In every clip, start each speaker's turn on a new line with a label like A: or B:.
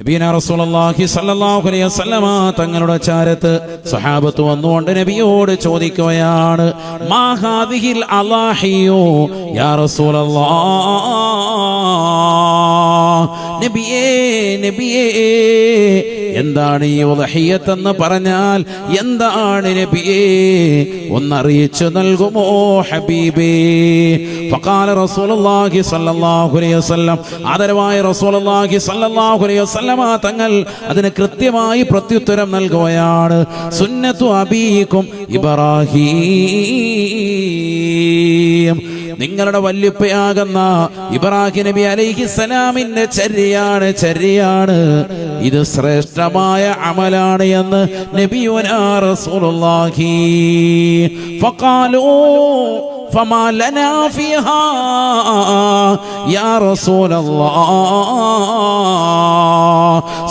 A: നബീന റസൂലുള്ളാഹി സ്വല്ലല്ലാഹു അലൈഹി വസല്ലമ തങ്ങളുടെ ചാരത്ത് സഹാബത്ത് വന്നുകൊണ്ട് നബിയോട് ചോദിക്കുകയാണ് മാ ഹാദിഹിൽ അലാഹിയോ? യാ റസൂലല്ലാഹ് നബിയേ നബിയേ എന്താണ് ഈ ഉദഹിയത്ത് എന്ന് പറഞ്ഞാൽ എന്താണ് നബിയേ? ഒന്നറിയിച്ചു നൽകുമോ ഹബീബേ? ഫഖാല റസൂലുള്ളാഹി സ്വല്ലല്ലാഹു അലൈഹി വസല്ലം ആദരവായ റസൂലുള്ളാഹി സ്വല്ലല്ലാഹു അലൈഹി വസല്ലമ തങ്ങൾ അതിന് കൃത്യമായി പ്രത്യുത്തരം നൽകുകയാണ്. സുന്നത്തു അബീക്കും ഇബ്രാഹീം. നിങ്ങളുടെ വല്യുപ്പയാകുന്ന ഇബ്രാഹിം നബി അലൈഹി സലാമിന്റെ ചര്യാണ് ചര്യയാണ്. ഇത് ശ്രേഷ്ഠമായ അമലാണ് എന്ന് നബിയുനാ റസൂലുള്ളാഹി. ഫഖാലൂ فما لنا فيها يا رسول الله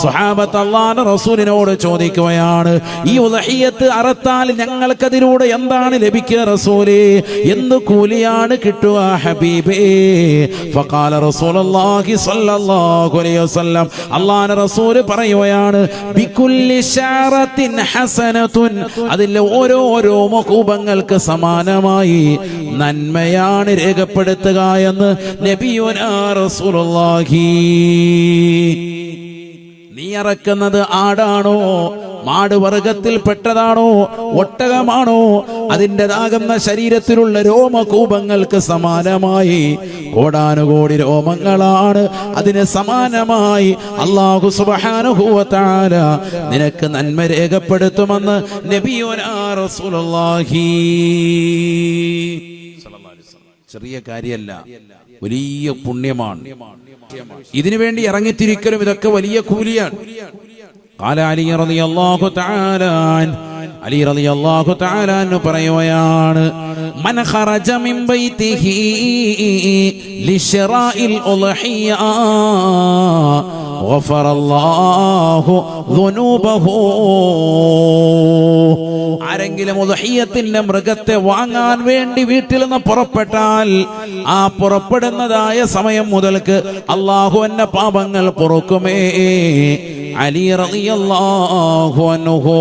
A: സ്വഹാബത്ത് അള്ളാന്റെ റസൂലിനോട് ചോദിക്കുകയാണ് ഈ ഉദഹിയത്ത് അറത്താൽ ഞങ്ങൾക്കതിലൂടെ എന്താണ് ലഭിക്കുക റസൂലേ എന്ത് കൂലിയാണ് കിട്ടുക ഹബീബേ ഫഖാല റസൂലുള്ളാഹി സ്വല്ലല്ലാഹു അലൈഹി വസല്ലം അള്ളാന്റെ റസൂല് പറയുകയാണ് ബികുല്ലി ശഅറത്തിൻ ഹസനത്തുൻ അതിലെ ഓരോരോ മുഖൂപങ്ങൾക്ക് സമാനമായി നന്മയാണ് രേഖപ്പെടുത്തുക എന്ന് നബിയുനാ റസൂലുള്ളാഹി. നീ ഇറക്കുന്നത് ആടാണോ? മാട് വർഗത്തിൽ പെട്ടതാണോ? ഒട്ടകമാണോ? അതിന്റെതാകുന്ന ശരീരത്തിലുള്ള രോമകൂപങ്ങൾക്ക് സമാനമായി കോടാനുകോടി രോമങ്ങളാണ്. അതിന് സമാനമായി അള്ളാഹു സുബാനുഭൂവത്താല നിനക്ക് നന്മ രേഖപ്പെടുത്തുമെന്ന് നബിയോനാ റസൂലുള്ളാഹി. ചെറിയ കാര്യമല്ല വലിയ പുണ്യമാണ്. ഇതിനു വേണ്ടി ഇറങ്ങിത്തിരിക്കലും ഇതൊക്കെ വലിയ കൂലിയാണ്. قال علي رضي الله تعالى عنه അലി റളിയല്ലാഹു തആല അൻഹു പറയുകയാണ് മൻ ഖറജ മിൻ ബൈതിഹി ലിശ്റാഇൽ ഉൾഹിയ غفر الله ذنوبه ആരെങ്കിലും ഉദഹിയത്തിന്റെ മൃഗത്തെ വാങ്ങാൻ വേണ്ടി വീട്ടിൽ നിന്ന് പുറപ്പെട്ടാൽ ആ പുറപ്പെടുന്നതായ സമയം മുതൽക്ക് അള്ളാഹു എന്നെ പാപങ്ങൾ പൊറുക്കുമേ അലി റളിയല്ലാഹു അൻഹു.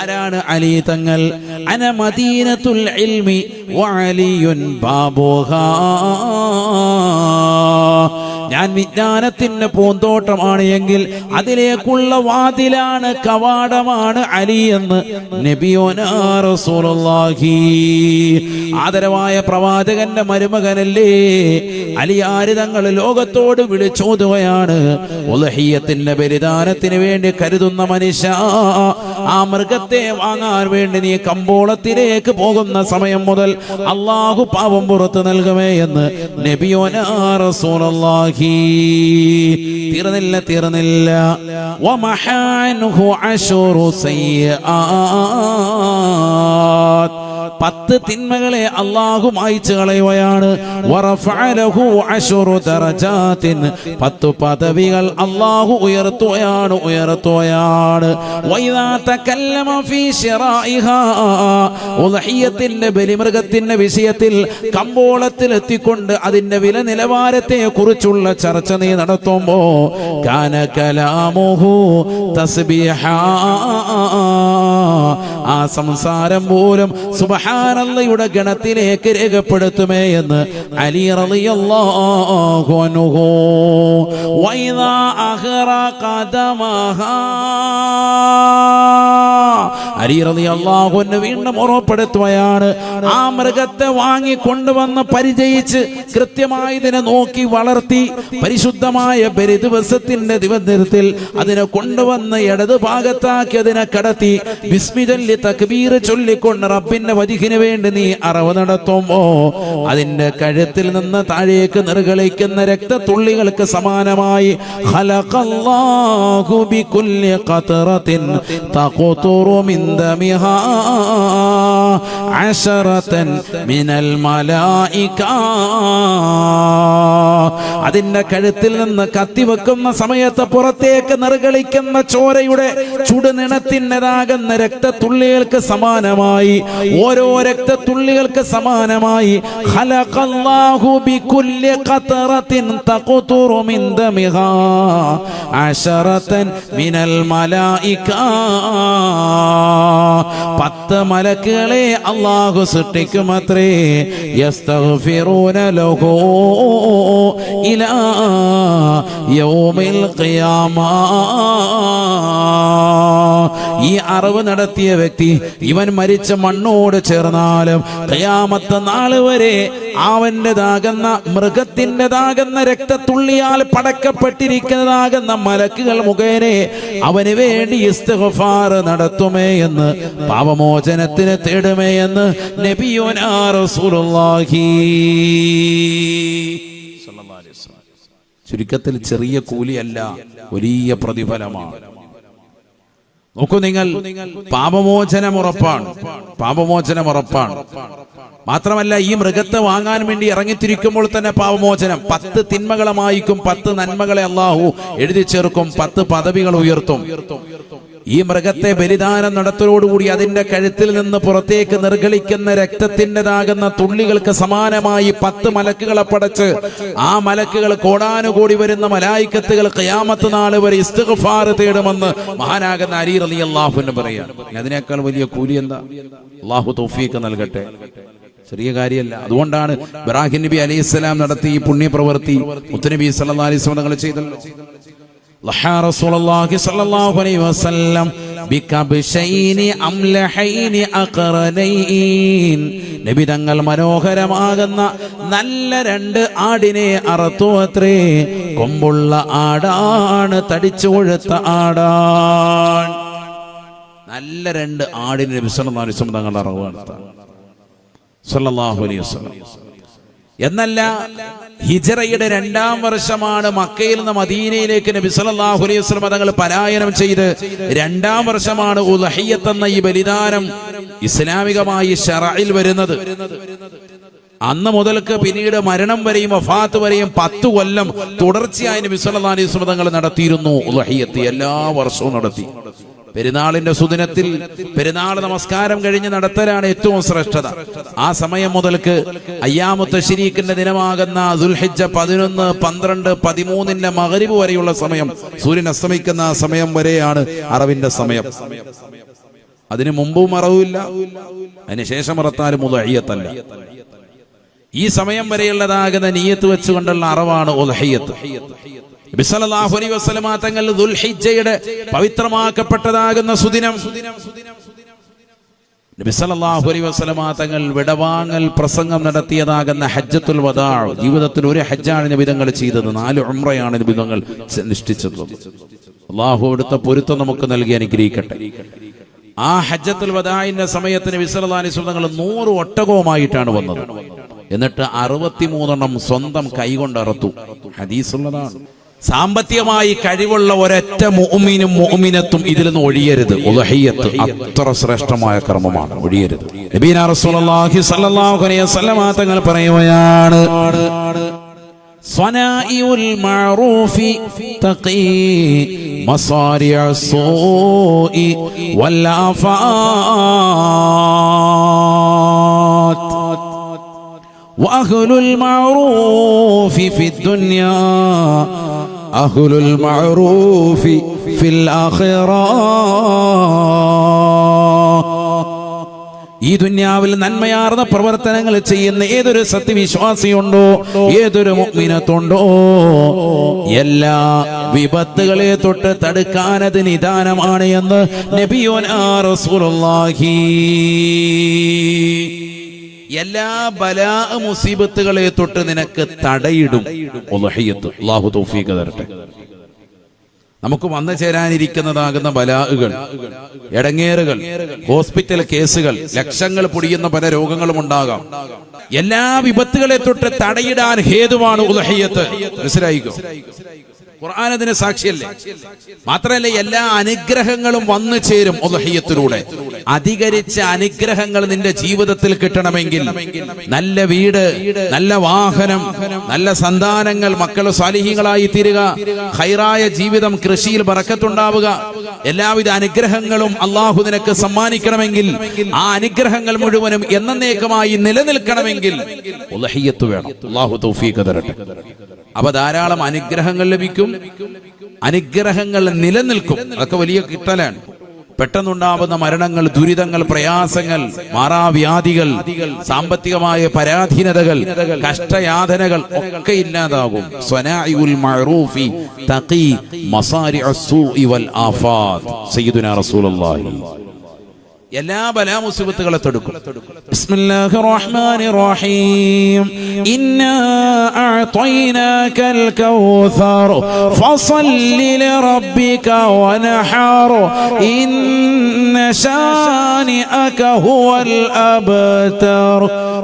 A: ആരാണ് അലി തങ്ങൾ? അന മദീനത്തുൽ ഇൽമി വഅലിയുൻ ബാബുഹാ. ഞാൻ വിജ്ഞാനത്തിന് പൂന്തോട്ടമാണ് എങ്കിൽ അതിലേക്കുള്ള വാതിലാണ് കവാടമാണ് അലി എന്ന് നബിയോനാ റസൂലുള്ളാഹി. ആദരവായ പ്രവാചകന്റെ മരുമകനല്ലേ? അലിയാര് തങ്ങൾ ലോകത്തോട് വിളിച്ചോതുകയാണ്? ഉലഹിയത്തിന്റെ ബലിദാനത്തിന് വേണ്ടി കരുതുന്ന മനുഷ്യ ആ മൃഗത്തെ വാങ്ങാൻ വേണ്ടി നീ കമ്പോളത്തിലേക്ക് പോകുന്ന സമയം മുതൽ അള്ളാഹു പാപം പുറത്തു നൽകുമേ എന്ന് നബിയോനാഹി തീർന്നില്ല തീർന്നില്ല. പത്ത് അശുറു തിന്മകളെ അള്ളാഹു മായിച്ചു കളയുകയാണ് പത്ത് പദവികൾ അള്ളാഹു ഉയർത്തുകയാണ് ഉയർത്തുകയാണ്. ബലിമൃഗത്തിന്റെ വിഷയത്തിൽ കമ്പോളത്തിൽ എത്തിക്കൊണ്ട് അതിന്റെ വില നിലവാരത്തെ കുറിച്ചുള്ള ചർച്ച നീ നടത്തുമ്പോ കാന കലാമുഹു തസ്ബീഹാ. ആ സംസാരം പോലും സുബഹാനല്ലയുടെ ഗണത്തിലേക്ക് രേഖപ്പെടുത്തുമേ എന്ന് അലി റളിയല്ലാഹു വൈദാ ഖദമഹാ അലി അൻഹു വീണ്ടും ഓർമ്മപ്പെടുത്തുകയാണ്. ആ മൃഗത്തെ വാങ്ങി കൊണ്ടുവന്ന് പരിചയിച്ച് കൃത്യമായി ഇതിനെ നോക്കി വളർത്തി പരിശുദ്ധമായ ബലി ദിവസത്തിന്റെ ദിവസത്തിൽ അതിനെ കൊണ്ടുവന്ന് ഇടത് ഭാഗത്താക്കി അതിനെ കടത്തി വിസ്മിതല്യ തക്ബീർ ചൊല്ലിക്കൊണ്ട് റബ്ബിന്റെ വജിഹിന് വേണ്ടി നീ അറവ് നടത്തുമ്പോ അതിന്റെ കഴുത്തിൽ നിന്ന് താഴേക്ക് നിർഗളിക്കുന്ന രക്തത്തുള്ളികൾക്ക് സമാനമായി ഖലഖല്ലാഹു ബികുല്ലി ഖത്റത്തിൻ തഖ്തുറു മിൻ دمها عشرة من الملائكة അതിന്റെ കഴുത്തിൽ നിന്ന് കത്തിവെക്കുന്ന സമയത്ത് പുറത്തേക്ക് നിർഗളിക്കുന്ന ചോരയുടെ ചുടുനിണത്തിൻ്റെതാകുന്ന രക്തത്തുള്ളികൾക്ക് സമാനമായി ഓരോ രക്തത്തുള്ളികൾക്ക് സമാനമായി ഖലഖല്ലാഹു ബികുല്ലി ഖതറത്തിൻ തഖ്തുറു മിൻ ദമിഹാ അശറതൻ മിനൽ മലായിക പത്ത് മലക്കുകളെ അള്ളാഹു സൃഷ്ടിക്കുമത്രേ. ലഹു ഇലാ യൗമിൽ ഈ അറിവ് നടത്തിയ വ്യക്തി ഇവൻ മരിച്ച മണ്ണോട് ചേർന്നാലും കയാമത്ത നാൾ വരെ അവന്റെതാകുന്ന മൃഗത്തിന്റെതാകുന്ന രക്തത്തുള്ളിയാൽ പടക്കപ്പെട്ടിരിക്കുന്നതാകുന്ന മലക്കുകൾ മുഖേനെ അവന് വേണ്ടി ഇസ്തിഗ്ഫാർ നടത്തുമേ എന്ന് പാപമോചനത്തിന് തേടുമേ എന്ന് നബിയോനാ റസൂലുള്ളാഹി ചുരുക്കത്തിൽ ചെറിയ കൂലിയല്ല വലിയ പ്രതിഫലമാണ്. നോക്കൂ നിങ്ങൾ പാപമോചനം ഉറപ്പാണ് പാപമോചനം ഉറപ്പാണ്. മാത്രമല്ല ഈ മൃഗത്തെ വാങ്ങാൻ വേണ്ടി ഇറങ്ങിത്തിരിക്കുമ്പോൾ തന്നെ പാപമോചനം പത്ത് തിന്മകളെ മായിക്കും പത്ത് നന്മകളെ അള്ളാഹു എഴുതി ചേർക്കും പത്ത് പദവികൾ ഉയർത്തും. ഈ മൃഗത്തെ ബലിദാനം നടത്തലോടുകൂടി അതിന്റെ കഴുത്തിൽ നിന്ന് പുറത്തേക്ക് നിർഗളിക്കുന്ന രക്തത്തിന്റെതാകുന്ന തുള്ളികൾക്ക് സമാനമായി പത്ത് മലക്കുകളെ പടച്ച് ആ മലക്കുകൾ കോടാനുകൂടി വരുന്ന മലായിക്കത്തുകൾ കയാമത്ത് നാൾ വരെ ഇസ്തുഫാർ തേടുമെന്ന് മഹാനാകുന്ന അലി റലി അള്ളാഹുവിന് പറയാം അതിനേക്കാൾ വലിയ കൂലി എന്താ? അള്ളാഹു തൗഫീഖ് നൽകട്ടെ. ചെറിയ കാര്യമല്ല. അതുകൊണ്ടാണ് ഇബ്രാഹിം നബി അലൈഹി സ്വലാം നടത്തി ഈ പുണ്യപ്രവൃത്തി മുത്തുനബി സല്ലാ അലൈഹി തങ്ങൾ ചെയ്തല്ലോ. لحى رسول الله صلى الله عليه وسلم بكبشين أملحين أقرنين നബി തങ്ങൾ മനോഹരമാകുന്ന നല്ല രണ്ട് ആടിനെ അറുത്തു അത്രേ കൊമ്പുള്ള ആടാണ് തടിച്ചു കൊഴുത്ത ആടാൻ നല്ല രണ്ട് ആടിനെ നബി സല്ലല്ലാഹു അലൈഹി വസല്ലം തങ്ങൾ അറവ് സല്ലല്ലാഹു അലൈഹി വസല്ലം എന്നല്ല ഹിജറയുടെ രണ്ടാം വർഷമാണ് മക്കയിൽ നിന്ന് മദീനയിലേക്ക് നബി സല്ലല്ലാഹു അലൈഹി വസല്ലം പലായനം ചെയ്ത്. രണ്ടാം വർഷമാണ് ഉലഹിയത്ത് എന്ന ഈ ബലിദാനം ഇസ്ലാമികമായി ഷറയിൽ വരുന്നത്. അന്ന് മുതൽക്ക് പിന്നീട് മരണം വരെയും വഫാത്ത് വരെയും പത്തു കൊല്ലം തുടർച്ചയായി നബി സല്ലല്ലാഹു അലൈഹി വസല്ലം നടത്തിയിരുന്നു ഉലഹിയത്ത് എല്ലാ വർഷവും നടത്തി. പെരുന്നാളിന്റെ സുദിനത്തിൽ പെരുന്നാൾ നമസ്കാരം കഴിഞ്ഞ് നടത്തലാണ് ഏറ്റവും ശ്രേഷ്ഠത. ആ സമയം മുതൽക്ക് അയ്യാമുത്ത ശരീഖിന്റെ ദിനമാകുന്ന ദുൽഹിജ പതിനൊന്ന് പന്ത്രണ്ട് പതിമൂന്നിന്റെ മകരിവ് വരെയുള്ള സമയം സൂര്യൻ അസ്തമിക്കുന്ന സമയം വരെയാണ് അറവിന്റെ സമയം. അതിനു മുമ്പും അറവില്ല അതിനുശേഷം അറത്താലും മുതൽ ഉദഹയ്യത്തല്ല ഈ സമയം വരെയുള്ളതാകുന്ന നീയത്ത് വെച്ചുകൊണ്ടുള്ള അറവാണ് തങ്ങൾ ദുൽഹിജ്ജയുടെ പവിത്രമാക്കപ്പെട്ടതാകുന്ന സുദിനം. വസല്ലമ തങ്ങൾ വിടവാങ്ങൽ പ്രസംഗം നടത്തിയതാകുന്ന ഹജ്ജത്തുൽ വദാ. ജീവിതത്തിൽ ഒരു ഹജ്ജാണ് നബിതങ്ങൾ ചെയ്തത്. നാല് ഉമ്രയാണ് നബിതങ്ങൾ നിഷ്ഠിച്ചത് അള്ളാഹു എടുത്ത പൊരുത്തം നമുക്ക് നൽകി അനുഗ്രഹിക്കട്ടെ. ആ ഹജ്ജത്തുൽ വദാഇന്റെ സമയത്തിന് തങ്ങൾ നൂറ് ഒട്ടകവുമായിട്ടാണ് വന്നത്. എന്നിട്ട് അറുപത്തിമൂന്നെണ്ണം സ്വന്തം കൈകൊണ്ടറുത്തു. ഹദീസുള്ളതാണ്. സാമ്പത്തികമായി കഴിവുള്ള ഒരൊറ്റ മുഅ്മിനും മുഅ്മിനത്തും ഇതിൽ നിന്ന് ഒഴിയരുത്. ഉലഹിയത്ത് അത്ര ശ്രേഷ്ഠമായ കർമ്മമാണ്. ഒഴിയരുത്. നബീന റസൂലുള്ളാഹി സ്വല്ലല്ലാഹു അലൈഹി വസല്ലം തങ്ങൾ പറയുകയാണ് സ്വനായിഉൽ മഅറൂഫി തഖി മസാരിഅ സൂഇ വൽ وأهل المعروف في الدنيا أهل المعروف في الآخرة ഈ ദുന്യാവിൽ നന്മയാർന്ന പ്രവർത്തനങ്ങൾ ചെയ്യുന്ന ഏതൊരു സത്യവിശ്വാസിയുണ്ടോ ഏതൊരു മുഗ്മിനത്തുണ്ടോ എല്ലാ വിപത്തുകളെ തൊട്ട് തടുക്കാൻ അത് നിദാനമാണ് എന്ന് നബിയോനാ റസൂലുള്ളാഹി എല്ലാ ബലാ മുസീബത്തുകളെ തൊട്ട് നിനക്ക് തടയിടും. തൗഫീഖ് തരട്ടെ. നമുക്ക് വന്നു ചേരാനിരിക്കുന്നതാകുന്ന ബലാഹുകൾ എടങ്ങേറുകൾ ഹോസ്പിറ്റൽ കേസുകൾ ലക്ഷങ്ങൾ പൊടിയുന്ന പല രോഗങ്ങളും ഉണ്ടാകാം. എല്ലാ വിപത്തുകളെ തൊട്ട് തടയിടാൻ ഹേതുവാണ് ഉലഹയ്യത്ത് മനസ്സിലായിക്കോ? ഖുർആൻ അതിന് സാക്ഷിയല്ലേ? മാത്രമല്ല എല്ലാ അനുഗ്രഹങ്ങളും വന്നു ചേരും ഉലഹയ്യത്തിലൂടെ അധികരിച്ച അനുഗ്രഹങ്ങൾ നിന്റെ ജീവിതത്തിൽ കിട്ടണമെങ്കിൽ നല്ല വീട് നല്ല വാഹനം നല്ല സന്താനങ്ങൾ മക്കൾ സാലിഹികളായി തീരുക ഹൈറായ ജീവിതം കൃഷിയിൽ പറക്കത്തുണ്ടാവുക എല്ലാവിധ അനുഗ്രഹങ്ങളും അള്ളാഹു നിനക്ക് സമ്മാനിക്കണമെങ്കിൽ ആ അനുഗ്രഹങ്ങൾ മുഴുവനും എന്നേക്കമായി നിലനിൽക്കണമെങ്കിൽ വേണം. അള്ളാഹു തൗഫീഖ് തരട്ടെ. അപ്പൊ ധാരാളം അനുഗ്രഹങ്ങൾ ലഭിക്കും. അനുഗ്രഹങ്ങൾ നിലനിൽക്കും. അതൊക്കെ വലിയ കിട്ടലാണ്. പെട്ടെന്നുണ്ടാവുന്ന മരണങ്ങൾ ദുരിതങ്ങൾ പ്രയാസങ്ങൾ മാറാവ്യാധികൾ സാമ്പത്തികമായ പരാധീനതകൾ കഷ്ടയാതനകൾ ഒക്കെ ഇല്ലാതാകും. സയ്യിദുനാ റസൂലുള്ളാഹി. എല്ലാ ബലാമുസിബത്തുകളെ തൊടുക്കും. ബിസ്മില്ലാഹിർ റഹ്മാനിർ റഹീം ഇന്നാ അഅതൈനാകൽ കൗസർ ഫസല്ലി ലിറബ്ബിക വനഹർ ഇന്ന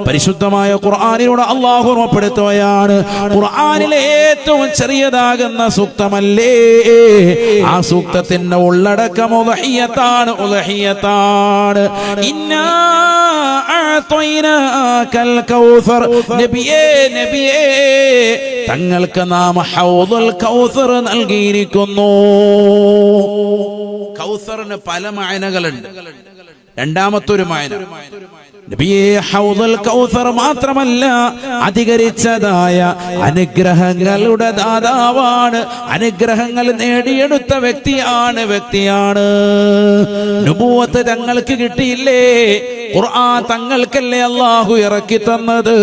A: പരിശുദ്ധമായ ഖുർആനിലൂടെ അള്ളാഹു ഓർമ്മപ്പെടുത്തുകയാണ് ഖുർആനിലെ ഏറ്റവും ചെറിയതാകുന്ന സൂക്തമല്ലേ? ആ സൂക്തത്തിന്റെ ഉള്ളടക്കം ഉലഹിയത്താണ് ഉലഹിയത്താണ് ഇന്ന തങ്ങൾക്ക് നാം ഹൗദുൽ കൗസർ നൽകിയിരിക്കുന്നു. കൗസറിന് പല മായനകളുണ്ട്. രണ്ടാമത്തെ ഒരു മായന കൗസർ മാത്രമല്ല അധികരിച്ചതായ അനുഗ്രഹങ്ങളുടെ ദാതാവാണ്. അനുഗ്രഹങ്ങൾ നേടിയെടുത്ത വ്യക്തിയാണ് വ്യക്തിയാണ്. തങ്ങൾക്ക് കിട്ടിയില്ലേ? ഖുർആൻ തങ്ങൾക്കല്ലേ അള്ളാഹു ഇറക്കി തന്നത്?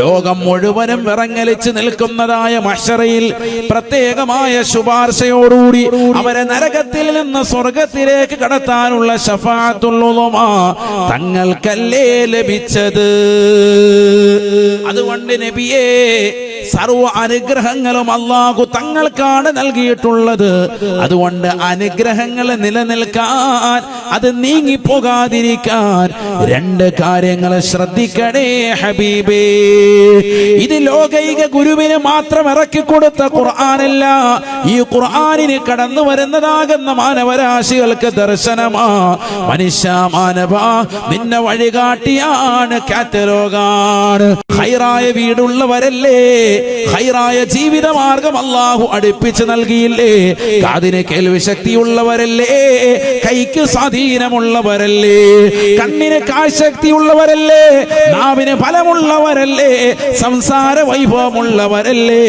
A: ലോകം മുഴുവനും വിറങ്ങലിച്ച് നിൽക്കുന്നതായ മഷറയിൽ പ്രത്യേകമായ ശുപാർശയോടുകൂടി അവരെ നരകത്തിൽ നിന്ന് സ്വർഗത്തിലേക്ക് കടത്താനുള്ള ഷഫാത്തുള്ളുമ തങ്ങൾക്കല്ലേ ലഭിച്ചത്? അതുകൊണ്ട് നബിയേ സർവ അനുഗ്രഹങ്ങളും അള്ളാഹു തങ്ങൾക്കാണ് നൽകിയിട്ടുള്ളത്. അതുകൊണ്ട് അനുഗ്രഹങ്ങൾ നിലനിൽക്കാൻ അത് നീങ്ങി പോകാതിരിക്കാൻ രണ്ട് കാര്യങ്ങൾ ശ്രദ്ധിക്കണേ ഹബീബേ. ഇത് ലോകൈക ഗുരുവിന് മാത്രം ഇറക്കി കൊടുത്ത ഖുർആാനല്ല. ഈ ഖുർആാനിന് കടന്നു വരുന്നതാകുന്ന മാനവരാശികൾക്ക് ദർശനമാ. മനുഷ്യ മാനവ നിന്നെ വഴികാട്ടിയാണ് കാറ്റലോകാണ് ഹൈറായ വീടുള്ളവരല്ലേ? ഹൈറായ ജീവിത മാർഗം അള്ളാഹു അടുപ്പിച്ച് നൽകിയില്ലേ? കാതിന് കേൾവി ശക്തിയുള്ളവരല്ലേ കൈക്ക് സ്വാധീനമുള്ളവരല്ലേ? കണ്ണിന് കാഴ്ചക്തിയുള്ളവരല്ലേ നാവിന് ഫലമുള്ളവരല്ലേ? സംസാര വൈഭവമുള്ളവരല്ലേ?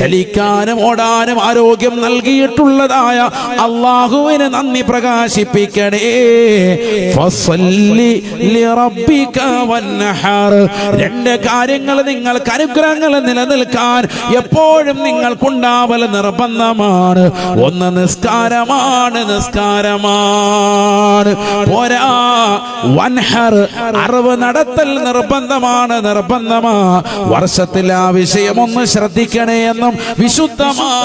A: ചലിക്കാനും ഓടാനും ആരോഗ്യം നൽകിയിട്ടുള്ളതായ അള്ളാഹുവിന് നന്ദി പ്രകാശിപ്പിക്കണേ. രണ്ട് കാര്യങ്ങൾ നിങ്ങൾക്ക് അനുഗ്രഹങ്ങൾ നിലനിൽക്കാൻ എപ്പോഴും നിങ്ങൾക്കുണ്ടാവൽ നിർബന്ധമാണ്. ഒന്ന് നിസ്കാരമാണ് നിസ്കാരമാണ്. പോരാ വൻഹർ അറിവ് നടത്തൽ നിർബന്ധമാണ് നിർബന്ധമാ. വർഷത്തിൽ ആ വിഷയം ഒന്ന് ശ്രദ്ധിക്കണേ എന്നും വിശുദ്ധമാ